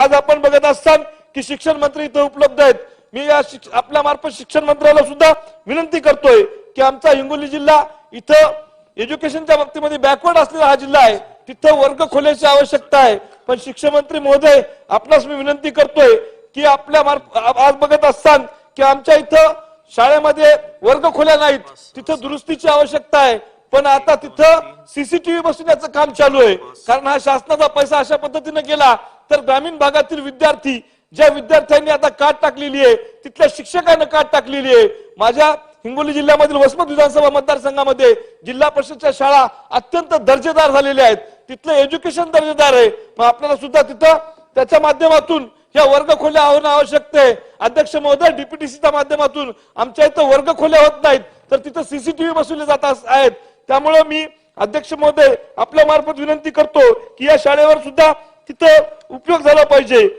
आज आपण बघत असताना की शिक्षण मंत्री इथं उपलब्ध आहेत. मी या आपल्या मार्फत शिक्षण मंत्र्याला सुद्धा विनंती करतोय की आमचा हिंगोली जिल्हा इथं एज्युकेशनच्या बाबतीमध्ये बॅकवर्ड असलेला हा जिल्हा आहे. तिथं वर्ग खोल्याची आवश्यकता आहे. पण शिक्षण मंत्री महोदय आपणास मी विनंती करतोय की आपल्या मार्फत आज बघत असताल की आमच्या इथं शाळेमध्ये वर्ग खोल्या नाहीत. तिथं दुरुस्तीची आवश्यकता आहे. पण आता तिथं सीसीटीव्ही बसवण्याचं काम चालू आहे. कारण हा शासनाचा पैसा अशा पद्धतीने गेला तर ग्रामीण भागातील विद्यार्थी ज्या विद्यार्थ्यांनी आता काट टाकलेली आहे तिथल्या शिक्षकांना काट टाकलेली आहे. माझ्या हिंगोली जिल्ह्यामधील वसमत विधानसभा मतदारसंघामध्ये जिल्हा परिषदच्या शाळा अत्यंत दर्जेदार झालेल्या आहेत. तिथलं एज्युकेशन दर्जेदार आहे. मग आपल्याला सुद्धा तिथं त्याच्या माध्यमातून या वर्ग खोल्या होणं आवश्यक आहे. अध्यक्ष महोदय डीपीटीसीच्या माध्यमातून आमच्या इथं वर्ग खोल्या होत नाहीत. तर तिथं सीसीटीव्ही बसवले जात अस- आहेत. त्यामुळं मी अध्यक्ष महोदय आपल्या मार्फत विनंती करतो की या शाळेवर सुद्धा तिथं उपयोग झाला पाहिजे.